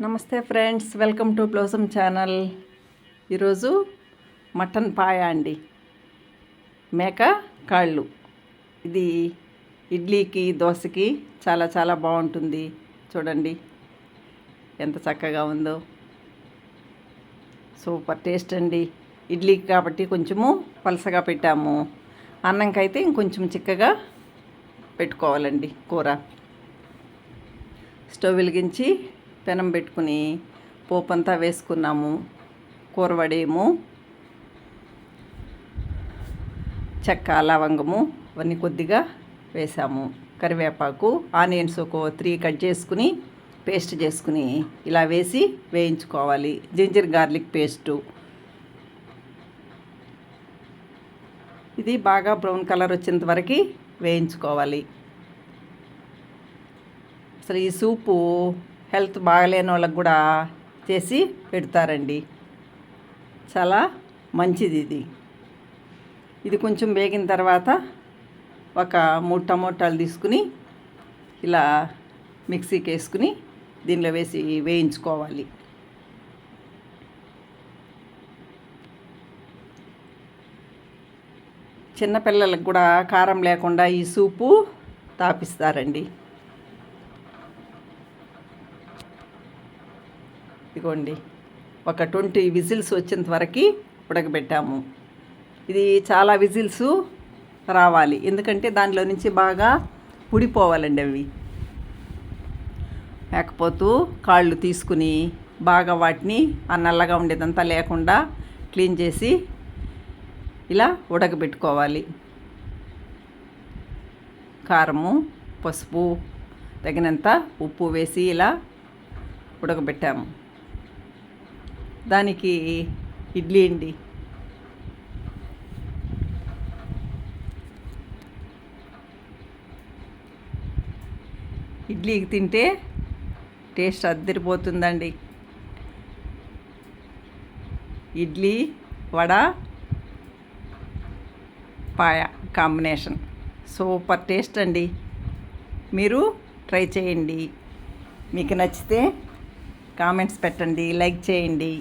నమస్తే friends welcome to Blossom channel. ఈరోజు mutton paya అండి. మేక కాళ్ళు. ఇది ఇడ్లీకి దోశకి చాలా చాలా బాగుంటుంది. చూడండి ఎంత చక్కగా ఉందో. సూపర్ టేస్ట్ అండి. ఇడ్లీకి కాబట్టి కొంచెము పలసగా పెట్టాము. అన్నంకైతే ఇంకొంచెం చిక్కగా పెట్టుకోవాలండి కూర. స్టవ్ వెలిగించి పెనం పెట్టుకుని పోపంతా అంతా వేసుకున్నాము కూరవడేము చెక్క లవంగము అవన్నీ కొద్దిగా వేసాము. కరివేపాకు ఆనియన్స్ ఒక త్రీ కట్ చేసుకుని పేస్ట్ చేసుకుని ఇలా వేసి వేయించుకోవాలి. Ginger garlic paste. ఇది బాగా బ్రౌన్ కలర్ వచ్చేంత వరకు వేయించుకోవాలి. అసలు ఈ సూపు హెల్త్ బాగలేని వాళ్ళకి కూడా చేసి పెడతారండి. చాలా మంచిది ఇది. ఇది కొంచెం వేగిన తర్వాత ఒక మూడు టమోటాలు తీసుకుని ఇలా మిక్సీకి వేసుకుని దీనిలో వేసి వేయించుకోవాలి. చిన్నపిల్లలకు కూడా కారం లేకుండా ఈ సూపు తాపిస్తారండి. ఇదిగోండి ఒక ట్వంటీ విజిల్స్ వచ్చేంత వరకు ఉడకబెట్టాము. ఇది చాలా విజిల్స్ రావాలి. ఎందుకంటే దానిలో నుంచి బాగా ఉడిపోవాలండి అవి. లేకపోతూ కాళ్ళు తీసుకుని బాగా వాటిని ఆ నల్లగా ఉండేదంతా లేకుండా క్లీన్ చేసి ఇలా ఉడకబెట్టుకోవాలి. కారము పసుపు తగినంత ఉప్పు వేసి ఇలా ఉడకబెట్టాము. దానికి ఇడ్లీ అండి. ఇడ్లీకి తింటే taste అద్దరిపోతుందండి. Idli vada paya combination. Super taste అండి. మీరు ట్రై చేయండి. మీకు నచ్చితే కామెంట్స్ పెట్టండి లైక్ చేయండి.